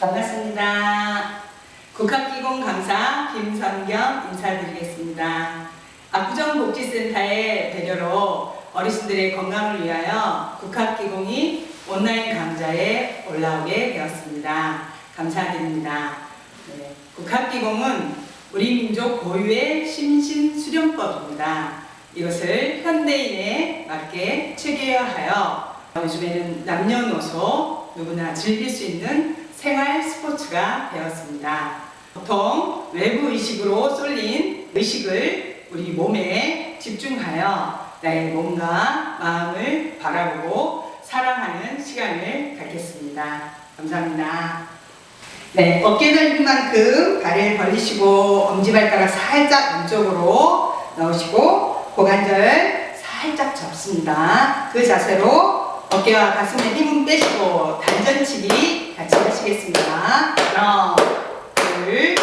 반갑습니다. 국학기공 강사 김선경 인사드리겠습니다. 압구정복지센터의 배려로 어르신들의 건강을 위하여 국학기공이 온라인 강좌에 올라오게 되었습니다. 감사드립니다. 네, 국학기공은 우리 민족 고유의 심신수련법입니다. 이것을 현대인에 맞게 체계화하여 요즘에는 남녀노소 누구나 즐길 수 있는 생활 스포츠가 되었습니다. 보통 외부 의식으로 쏠린 의식을 우리 몸에 집중하여 나의 몸과 마음을 바라보고 사랑하는 시간을 갖겠습니다. 감사합니다. 네, 어깨 넓인 만큼 발을 벌리시고 엄지발가락 살짝 안쪽으로 넣으시고 고관절 살짝 접습니다. 그 자세로 어깨와 가슴에 힘을 빼시고 단전치기 같이 하시겠습니다. 하나, 둘,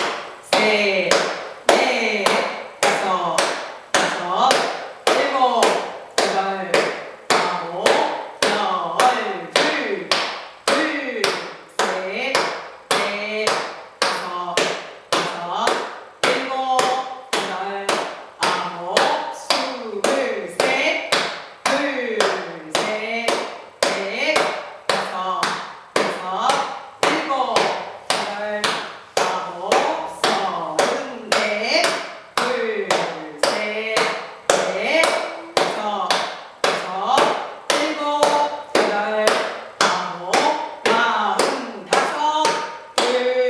셋, 넷, 다섯, 여섯, 일곱, 여덟, 아홉, 열, 둘, 둘, 셋, 넷, 다섯, 여섯, 일곱, 여덟, 아홉, 스물, 셋, 둘, 셋, 넷, 다섯, 여섯, 일곱, 여덟, 아홉, 서른, 넷, 둘, 셋, 넷, 다섯, 여섯, 일곱, 여덟, 아홉, 마흔, 다섯, 둘,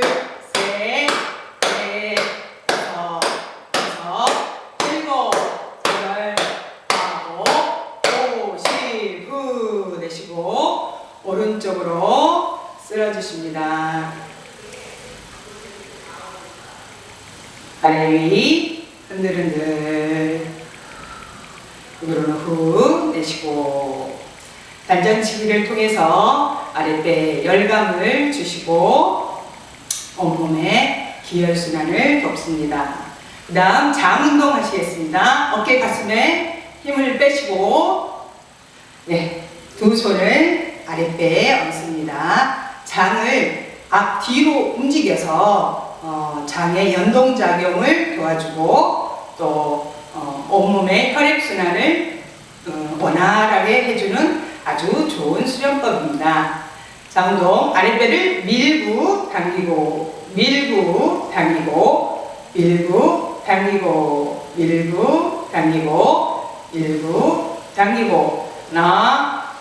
셋, 넷, 다섯, 여섯, 일곱, 여덟, 아홉, 오십, 후 내쉬고 오른쪽으로 쓸어주십니다. 아래 위 흔들흔들 입으로는 후 내쉬고 단전치기를 통해서 아랫배에 열감을 주시고 온몸에 기혈순환을 돕습니다. 그 다음 장 운동 하시겠습니다. 어깨 가슴에 힘을 빼시고 네, 두 손을 아랫배에 얹습니다. 장을 앞뒤로 움직여서 어, 장의 연동작용을 도와주고 또 어, 온몸의 혈액순환을 어, 원활하게 해주는 아주 좋은 수련법입니다. 자, 운동 아랫배를 밀고 당기고 밀고 당기고 밀고 당기고 밀고 당기고 밀고 당기고. 하나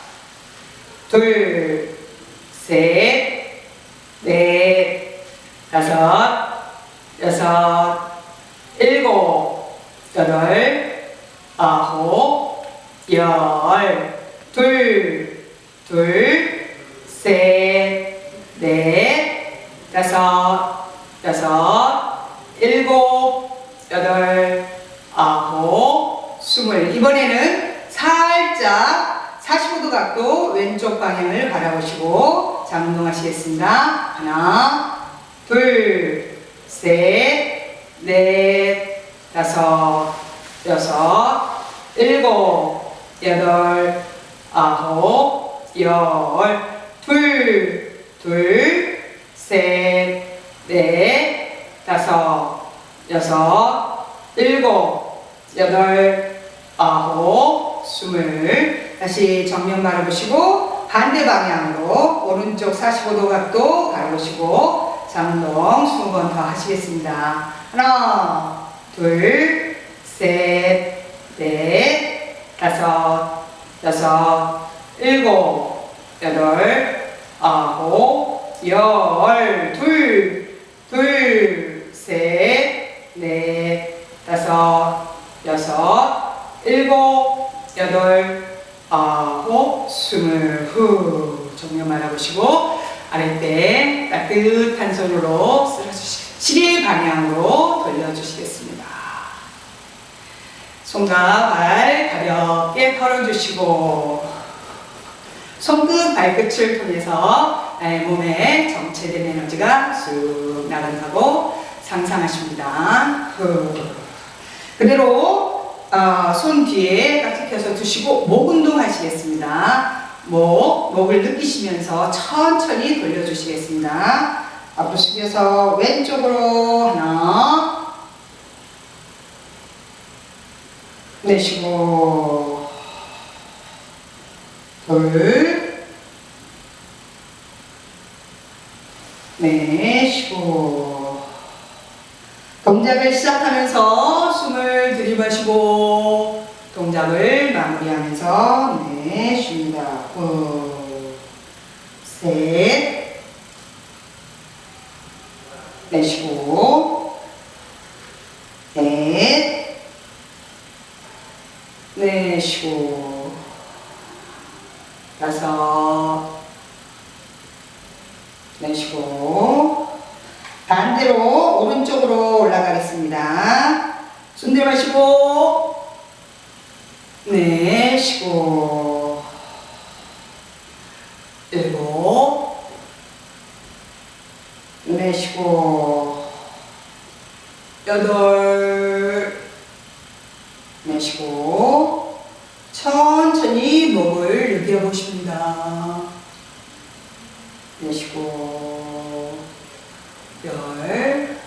둘셋넷 다섯 여섯 일곱 여덟 아홉 열. 둘, 둘, 셋, 넷, 다섯, 여섯, 일곱, 여덟, 스물. 이번에는 살짝 45도 각도 왼쪽 방향을 바라보시고 장운동하시겠습니다. 하나, 둘, 셋, 넷, 다섯, 여섯, 일곱, 여덟, 아홉, 열, 둘, 둘, 셋, 넷, 다섯, 여섯, 일곱, 여덟, 아홉, 스물. 다시 정면 바라보시고 반대 방향으로 오른쪽 45도 각도 바라보시고 장동 20번 더 하시겠습니다. 하나, 둘, 셋, 넷, 다섯, 여섯, 일곱, 여덟, 아홉, 열, 둘, 둘, 셋, 넷, 다섯, 여섯, 일곱, 여덟, 아홉, 스물, 후. 정면 바라보시고, 아랫배 따뜻한 손으로 쓸어주시고, 시계 방향으로 돌려주시겠습니다. 손과 발 가볍게 털어주시고 손끝 발끝을 통해서 나의 몸에 정체된 에너지가 쑥 나간다고 상상하십니다. 후. 그대로 어, 손 뒤에 깍지 펴서 두시고 목 운동 하시겠습니다. 목, 목을 느끼시면서 천천히 돌려주시겠습니다. 앞으로 숙여서 왼쪽으로 하나 내쉬고 둘 내쉬고 동작을 시작하면서 숨을 들이마시고 동작을 마무리하면서 내쉽니다. 후, 셋, 내쉬고, 넷, 내쉬고, 다섯, 내쉬고, 반대로 오른쪽으로 올라가겠습니다. 숨 들이마시고, 내쉬고, 일곱, 내쉬고, 여덟, 내쉬고, 천천히 목을 느껴보십니다. 내쉬고, 열,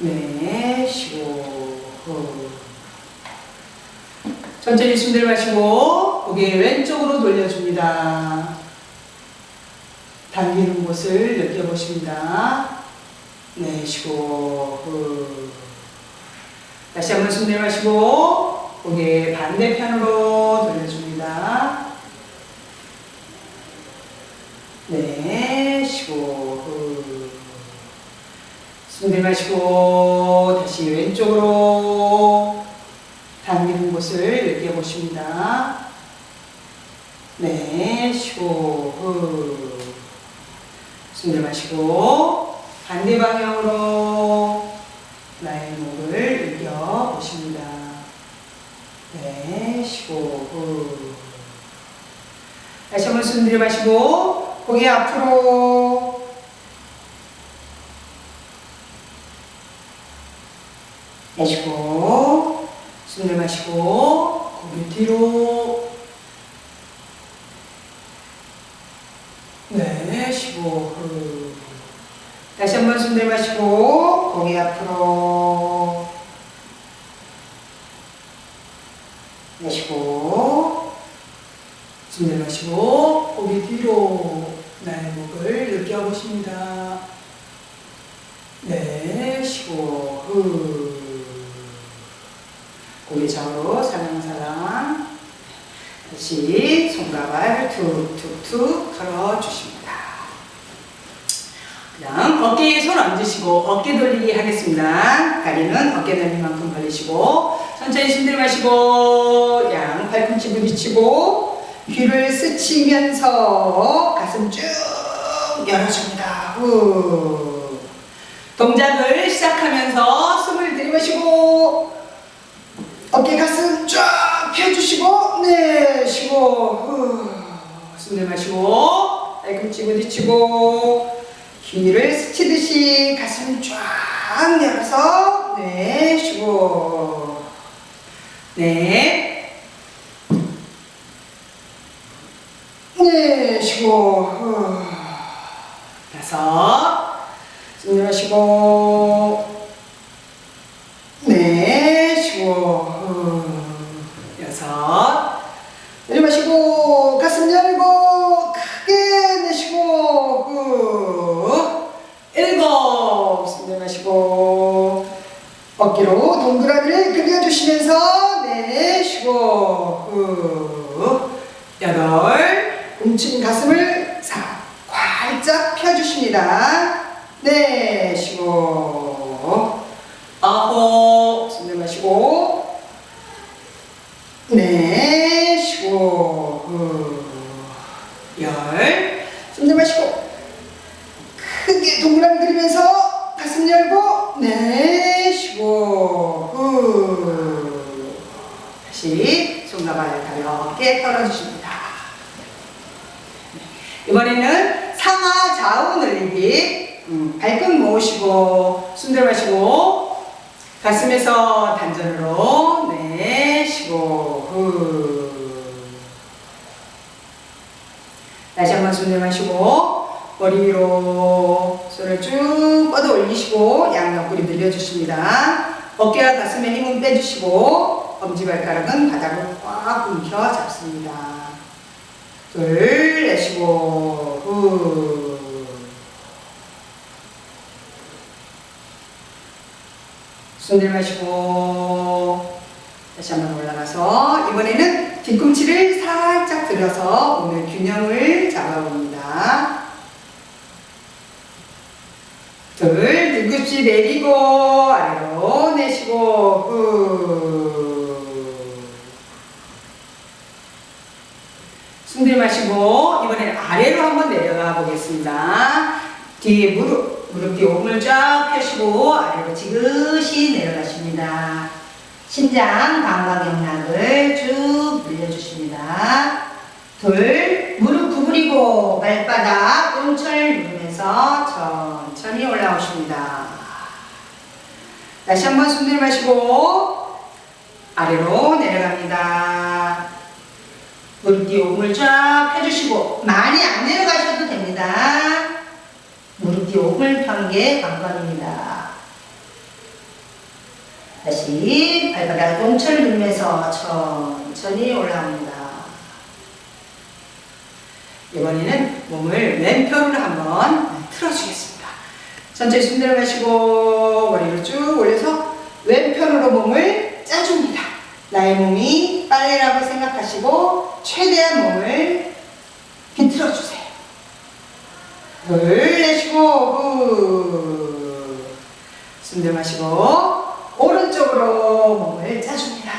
내쉬고, 후. 천천히 숨 들이마시고 고개 왼쪽으로 돌려줍니다. 당기는 곳을 느껴보십니다. 내쉬고 후. 다시 한번 숨 들이마시고 고개 반대편으로 돌려줍니다. 내쉬고 후. 숨 들이마시고 다시 왼쪽으로 당기는 곳을 느껴보십니다. 네, 쉬고, 후. 숨 들이마시고, 반대 방향으로 나의 목을 느껴보십니다. 네, 쉬고, 후. 다시 한번 숨 들이마시고, 고개 앞으로. 내쉬고, 숨 들이마시고 고개 뒤로 네 쉬고 후. 다시 한번 숨 들이마시고 고개 앞으로 내쉬고 숨 들이마시고 고개 뒤로 나의 목을 느껴보십니다 네 쉬고 후. 고개 좌우로 살랑살랑 다시 손가락을 툭툭툭 걸어주십니다. 그 다음 어깨에 손 얹으시고 어깨 돌리기 하겠습니다. 다리는 어깨 돌릴 만큼 벌리시고 천천히 숨 들이마시고 양 팔꿈치 부딪히고 귀를 스치면서 가슴 쭉 열어줍니다. 후. 동작을 시작하면서 숨을 들이마시고 어깨 가슴 쫙 펴주시고 네 쉬고 후. 숨 들이마시고 발꿈치 부딪히고 귀를 스치듯이 가슴 쫙 열어서 네 쉬고 네 네, 쉬고, 후. 다섯. 숨 들이마시고, 네, 쉬고, 후. 여섯. 내려마시고, 가슴 열고, 크게 내쉬고, 후. 일곱. 숨 들이마시고, 어깨로 동그라미를 그려주시면서, 네, 쉬고, 후. 여덟. 뭉친 가슴을 사, 활짝 펴주십니다. 네, 쉬고. 아홉. 숨 들이마시고. 네, 쉬고. 후. 열. 숨 들이마시고. 크게 동그라미 그리면서 가슴 열고. 네, 쉬고. 후. 다시 손가락을 가볍게 털어주십니다. 이번에는 상하 좌우 늘리기. 음, 발끝 모으시고 숨 들이마시고 가슴에서 단전으로 네 쉬고 후. 다시 한번 숨 들이마시고 머리 위로 손을 쭉 뻗어 올리시고 양 옆구리 늘려주십니다. 어깨와 가슴에 힘은 빼주시고 엄지발가락은 바닥을 꽉 움켜 잡습니다. 둘 내쉬고 후 숨 들 마시고 다시 한번 올라가서 이번에는 뒤꿈치를 살짝 들어서 오늘 균형을 잡아봅니다. 둘, 뒤꿈치 내리고 아래로 내쉬고 후. 숨 들이마시고 이번에는 아래로 한번 내려가 보겠습니다. 뒤에 무릎, 무릎 뒤에 몸을 쫙 펴시고 아래로 지그시 내려가십니다. 심장 방광경락을 쭉 늘려주십니다. 둘, 무릎 구부리고 발바닥 똥철 누르면서 천천히 올라오십니다. 다시 한번 숨 들이마시고 아래로 내려갑니다. 무릎 뒤에 몸을 쫙 펴주시고 많이 안 내려가셔도 됩니다. 게 관건입니다. 다시 발바닥 똥철 누르면서 천천히 올라옵니다. 이번에는 몸을 왼편으로 한번 틀어주겠습니다. 천천히 숨 들어가시고 머리를 쭉 올려서 왼편으로 몸을 짜줍니다. 나의 몸이 빨래라고 생각하시고 최대한 몸을 비틀어 주세요. 둘 내쉬고 후. 숨 들어마시고 오른쪽으로 몸을 짜줍니다.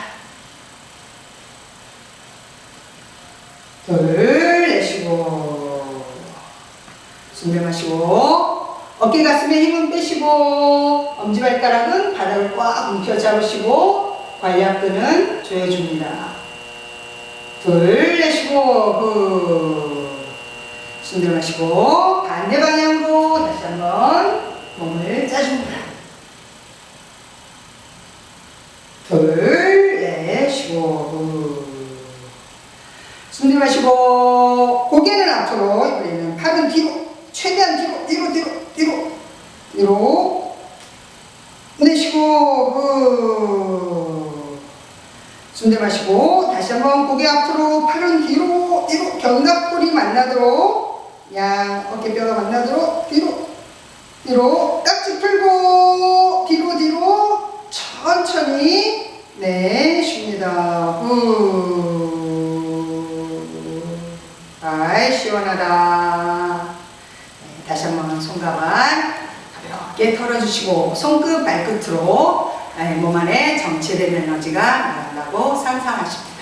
둘 내쉬고 숨 들어마시고 어깨 가슴에 힘은 빼시고 엄지발가락은 바닥을 꽉 움켜 잡으시고 관략근은 조여줍니다. 둘 내쉬고 후. 숨 들어마시고 반대 방향으로 다시 한번 몸을 짜줍니다. 둘 내쉬고 후. 숨 들이마시고 고개는 앞으로 이번에는 팔은 뒤로 최대한 뒤로 뒤로 뒤로 뒤로 뒤로 내쉬고 후. 숨 들이마시고 다시 한번 고개 앞으로 팔은 뒤로 뒤로 견갑골이 만나도록 양 어깨뼈가 만나도록 뒤로 뒤로 깍지 풀고 뒤로 뒤로 천천히 네 쉽니다. 후. 아이 시원하다. 네, 다시 한번 손가락 가볍게 털어주시고 손끝 발끝으로 네, 몸 안에 정체된 에너지가 나간다고 상상하십니다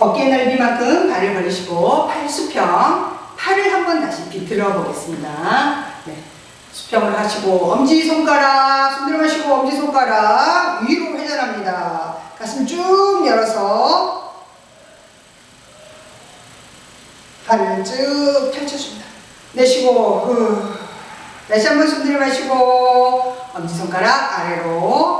어깨 넓이만큼 발을 벌리시고 팔 수평 팔을 한번 다시 비틀어 보겠습니다 네. 수평을 하시고 엄지 손가락 손 들어 가시고 엄지 손가락 위로 회전합니다. 가슴 쭉 열어서 발을 쭉 펼쳐줍니다. 내쉬고 후. 다시 한번 숨 들이마시고 엄지 손가락 아래로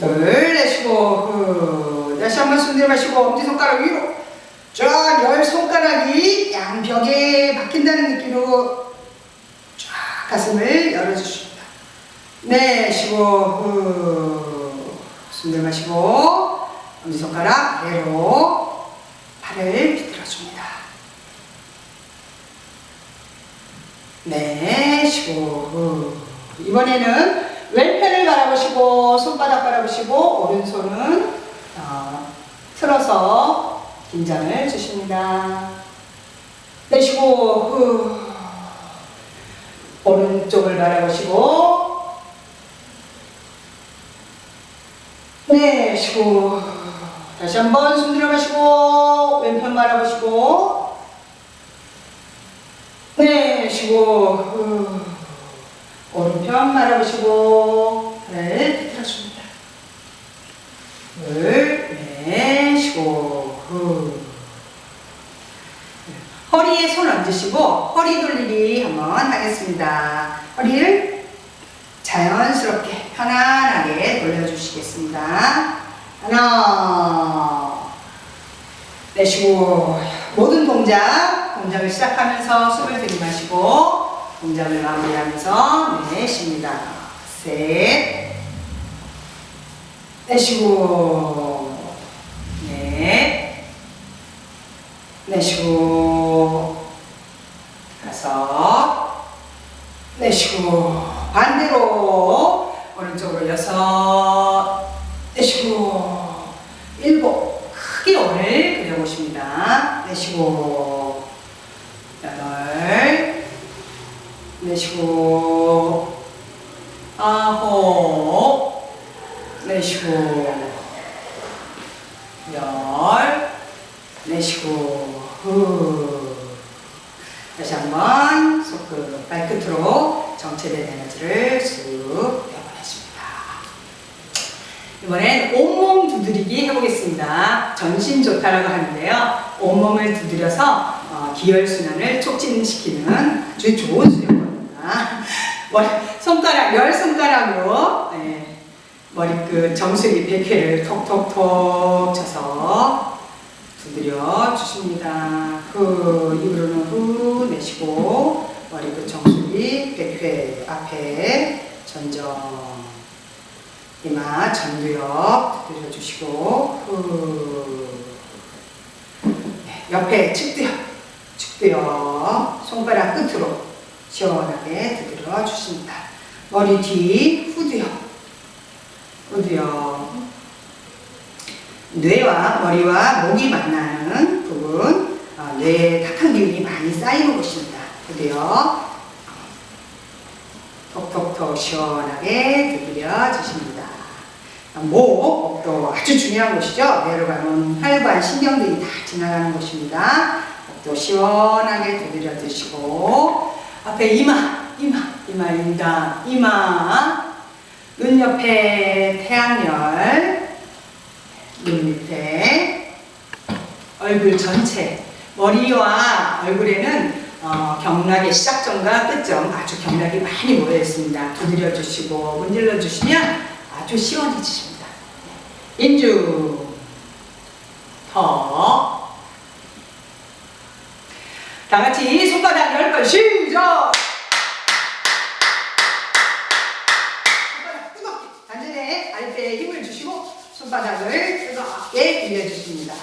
둘 내쉬고 후. 다시 한번 숨 들이마시고 엄지 손가락 위로 쫙 열 손가락이 양 벽에 박힌다는 느낌으로 쫙 가슴을 열어주십니다. 네, 쉬고 후. 숨 들 마시고 엄지손가락 아래로 팔을 비틀어줍니다. 네, 쉬고 후. 이번에는 왼편을 바라보시고 손바닥 바라보시고 오른손은 어, 틀어서 긴장을 주십니다. 내쉬고 후. 오른쪽을 바라보시고 내쉬고 다시 한번 숨 들어가시고 왼편 바라보시고 내쉬고 후. 오른편 바라보시고 팔을 비틀어줍니다. 둘, 내쉬고 후. 허리에 손 얹으시고 허리 돌리기 한번 하겠습니다. 허리를 자연스럽게 편안하게 돌려주시겠습니다. 하나, 내쉬고 모든 동작 동작을 시작하면서 숨을 들이마시고 동작을 마무리하면서 내쉽니다. 셋. 내쉬고. 넷. 내쉬고. 다섯. 내쉬고. 반대로. 오른쪽으로 여섯 내쉬고. 일곱. 크게 원을 그려보십니다. 내쉬고. 여덟 내쉬고. 아홉 내쉬고. 열. 내쉬고. 후 다시 한번 손끝 발끝으로 정체된 에너지를 쑥 내보내줍니다. 이번엔 온몸 두드리기 해보겠습니다. 전신 좋다라고 하는데요. 온몸을 두드려서 어, 기혈순환을 촉진시키는 아주 좋은 수련법 머리, 손가락, 열 손가락으로 예, 머리끝 정수리 100회를 톡톡톡 쳐서 두드려 주십니다. 후, 입으로는 후 내쉬고 머리끝 정수리 100회 앞에 전정 이마 전두엽 두드려 주시고 후 네, 옆에 측두엽 측두엽 손가락 끝으로 시원하게 두드려 주십니다. 머리 뒤 후두엽 후두엽 뇌와 머리와 목이 만나는 부분 어, 뇌에 탁한 기운이 많이 쌓이는 곳입니다. 후두엽 톡톡톡 시원하게 두드려 주십니다. 목, 목도 아주 중요한 곳이죠. 뇌로 가는 혈관, 신경들이 다 지나가는 곳입니다. 목도 시원하게 두드려 주시고 앞에 이마, 이마, 이마입니다. 이마, 눈 옆에 태양열, 눈 밑에 얼굴 전체, 머리와 얼굴에는 어, 경락의 시작점과 끝점 아주 경락이 많이 모여 있습니다. 두드려 주시고 문질러 주시면 아주 시원해지십니다. 인중 더. 다 같이 손바닥 열번 시작. 단전에 아랫배에 힘을 주시고 손바닥을 뜨겁게 빌려주십니다.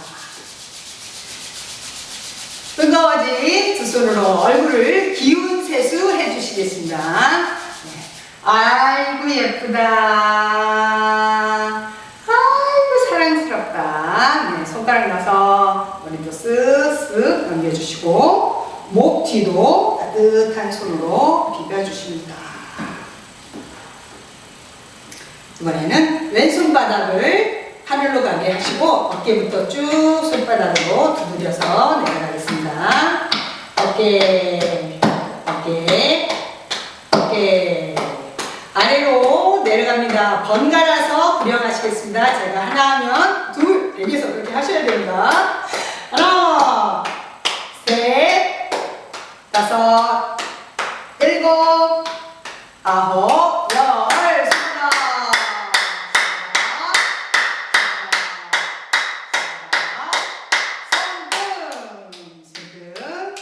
뜨거워진 두 손으로 얼굴을 기운 세수 해주시겠습니다. 네. 아이고 예쁘다. 아이고 사랑스럽다. 네, 손가락 나서 머리도 쓱쓱 넘겨주시고 목 뒤도 따뜻한 손으로 비벼주십니다. 이번에는 왼손 바닥을 하늘로 가게 하시고 어깨부터 쭉 손바닥으로 두드려서 내려가겠습니다. 어깨, 어깨, 어깨. 아래로 내려갑니다. 번갈아서 구령하시겠습니다. 제가 하나 하면 둘, 여기서 그렇게 하셔야 됩니다. 하나, 셋, 다섯, 일곱, 아홉, 열, 수다. 손등, 손등,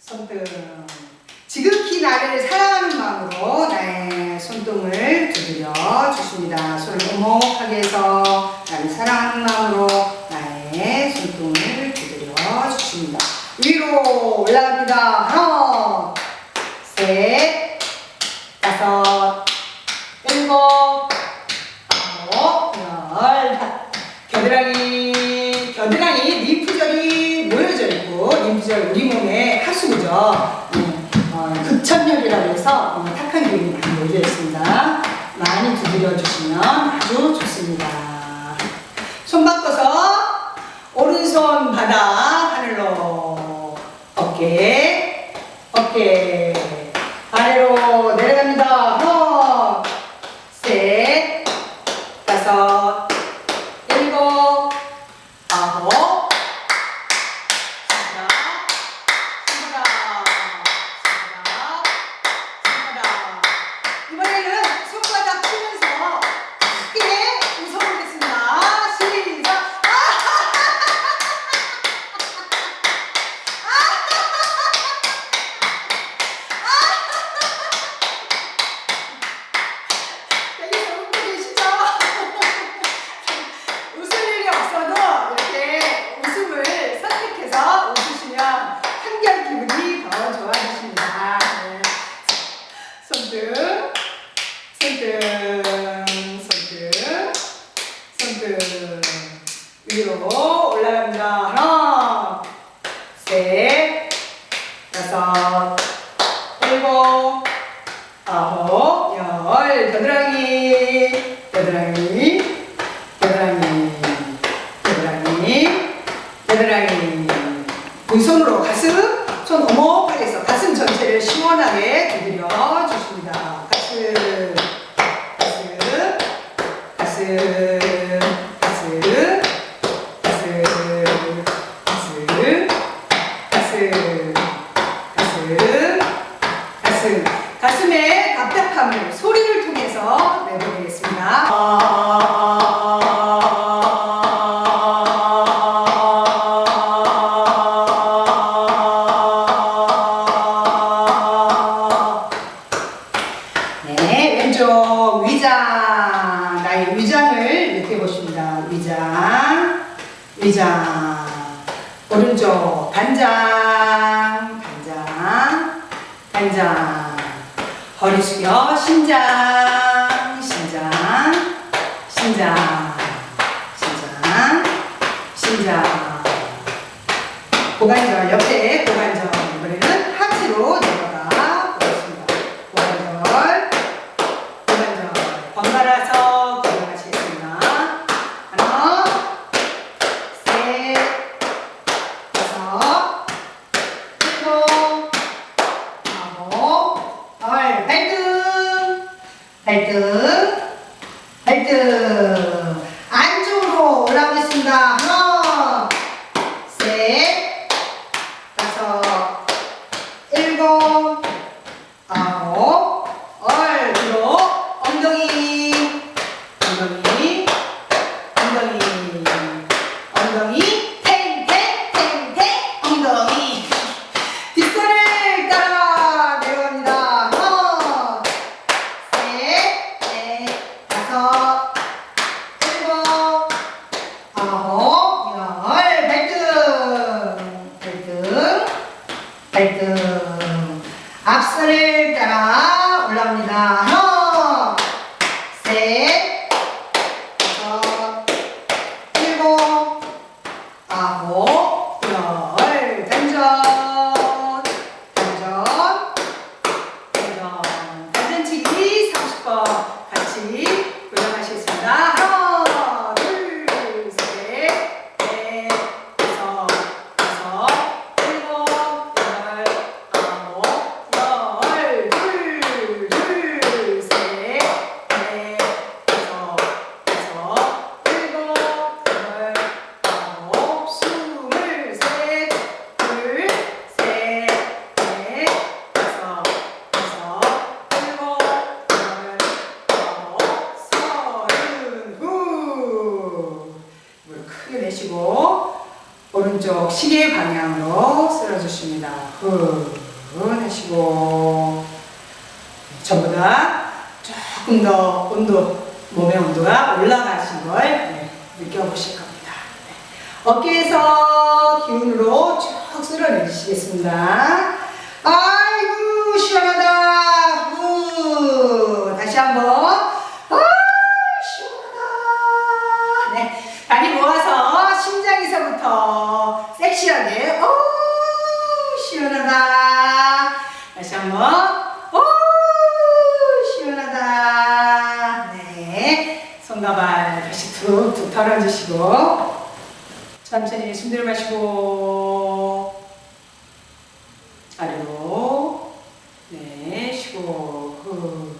손등. 지극히 나를 사랑하는 마음으로 나의 손등을 두드려 주십니다. 손을 오목하게 해서 나를 사랑하는 마음으로 나의 손등을 두드려 주십니다. 위로 올라갑니다. 하나, 셋, 다섯, 일곱, 아홉, 열, 겨드랑이, 겨드랑이 림프절이 모여져 있고, 림프절 우리 몸의 하수구죠. 네, 어, 극천열이라고 해서 어, 탁한 기운이 많이 모여 있습니다. 많이 두드려 주시면 아주 좋습니다. 손 바꿔서 오른손 바닥 어깨, 어깨 아래로 내려갑니다. 하나, 셋, 다섯, 일곱, 아홉, 손가락, 손가락, 손가락, 손가락. 이번에는 손바닥 치면서 크게 웃어보겠습니다. 시작! 올라갑니다. 하나, 셋, 일곱, 아홉, 열, 겨드랑이, 겨드랑이, 왼쪽 위장. 나의 위장을 느껴보십니다. 위장, 위장. 오른쪽 간장, 간장, 간장. 허리 숙여 신장, 신장, 신장, 신장, 신장. 고관절 옆에 고관절 이번에는 하체로 오른쪽 시계 방향으로 쓸어주십니다. 후 하시고 전부 다 조금 더 온도 몸의 온도가 올라가신 걸 네, 느껴보실 겁니다. 네. 어깨에서 기운으로 쭉 쓸어내주시겠습니다. 아이고 시원하다. 후 다시 한번. 섹시하게. 오 시원하다. 다시 한번. 오 시원하다. 네 손과 발 다시 툭툭 털어주시고 천천히 숨 들여 마시고 아래로 네 쉬고 후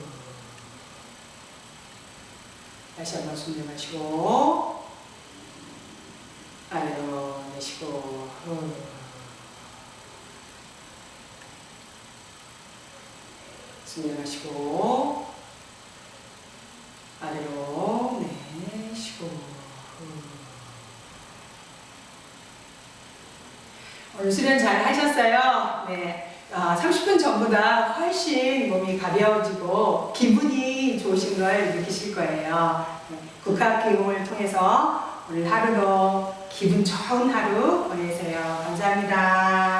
다시 한번 숨 들여 마시고 아래로 내쉬고 후 마시고 아래로 네 쉬고 후. 오늘 수련 잘 하셨어요. 네. 아, 30분 전보다 훨씬 몸이 가벼워지고 기분이 좋으신 걸 느끼실 거예요. 네. 국학 기공을 통해서 오늘 하루도 기분 좋은 하루 보내세요. 감사합니다.